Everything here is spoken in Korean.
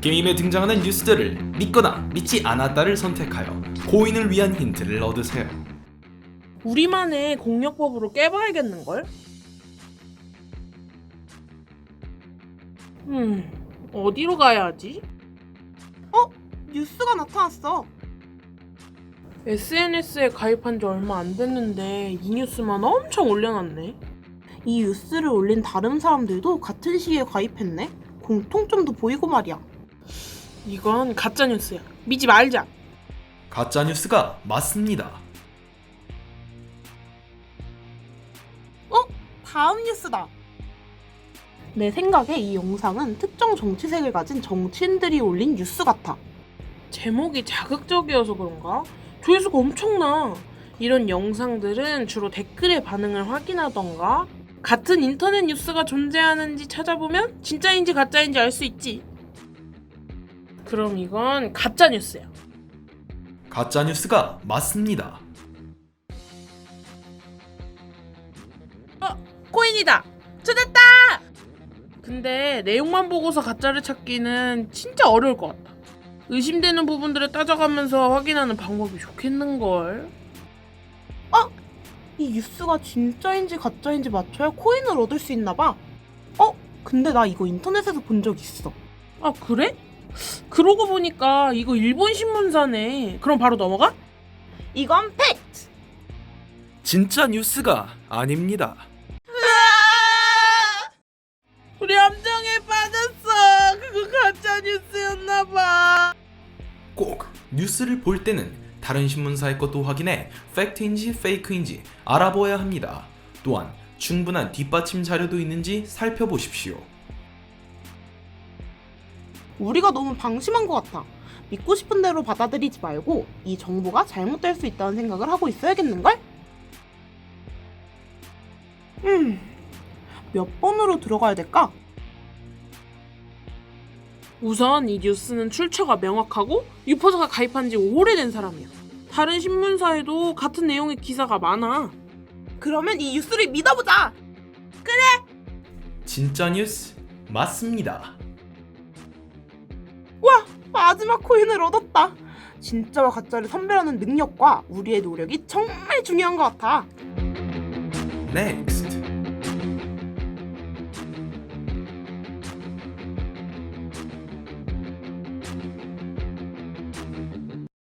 게임에 등장하는 뉴스들을 믿거나 믿지 않았다를 선택하여 코인을 위한 힌트를 얻으세요. 우리만의 공략법으로 깨봐야겠는걸? 음, 어디로 가야 하지? 뉴스가 나타났어. SNS에 가입한 지 얼마 안 됐는데 이 뉴스만 엄청 올려놨네. 이 뉴스를 올린 다른 사람들도 같은 시기에 가입했네. 공통점도 보이고 말이야. 이건 가짜 뉴스야. 믿지 말자. 가짜 뉴스가 맞습니다. 다음 뉴스다. 내 생각에 이 영상은 특정 정치색을 가진 정치인들이 올린 뉴스 같아. 제목이 자극적이어서 그런가? 조회수가 엄청나. 이런 영상들은 주로 댓글의 반응을 확인하던가 같은 인터넷 뉴스가 존재하는지 찾아보면 진짜인지 가짜인지 알 수 있지. 그럼 이건 가짜 뉴스야. 가짜 뉴스가 맞습니다. 코인이다. 찾았다. 근데 내용만 보고서 가짜를 찾기는 진짜 어려울 것 같다. 의심되는 부분들을 따져가면서 확인하는 방법이 좋겠는걸. 이 뉴스가 진짜인지 가짜인지 맞춰야 코인을 얻을 수 있나 봐. 어? 근데 나 이거 인터넷에서 본 적 있어. 아 그래? 그러고 보니까 이거 일본 신문사네. 그럼 바로 넘어가? 이건 팩트! 진짜 뉴스가 아닙니다. 우리 함정에 빠졌어. 그거 가짜 뉴스였나 봐. 꼭 뉴스를 볼 때는 다른 신문사의 것도 확인해 팩트인지 페이크인지 알아보아야 합니다. 또한 충분한 뒷받침 자료도 있는지 살펴보십시오. 우리가 너무 방심한 것 같아. 믿고 싶은 대로 받아들이지 말고 이 정보가 잘못될 수 있다는 생각을 하고 있어야겠는걸? 음, 몇 번으로 들어가야 될까? 우선 이 뉴스는 출처가 명확하고 유포자가 가입한 지 오래된 사람이야. 다른 신문사에도 같은 내용의 기사가 많아. 그러면 이 뉴스를 믿어보자! 진짜 뉴스 맞습니다. 와! 마지막 코인을 얻었다! 진짜와 가짜를 선별하는 능력과 우리의 노력이 정말 중요한 것 같아. Next.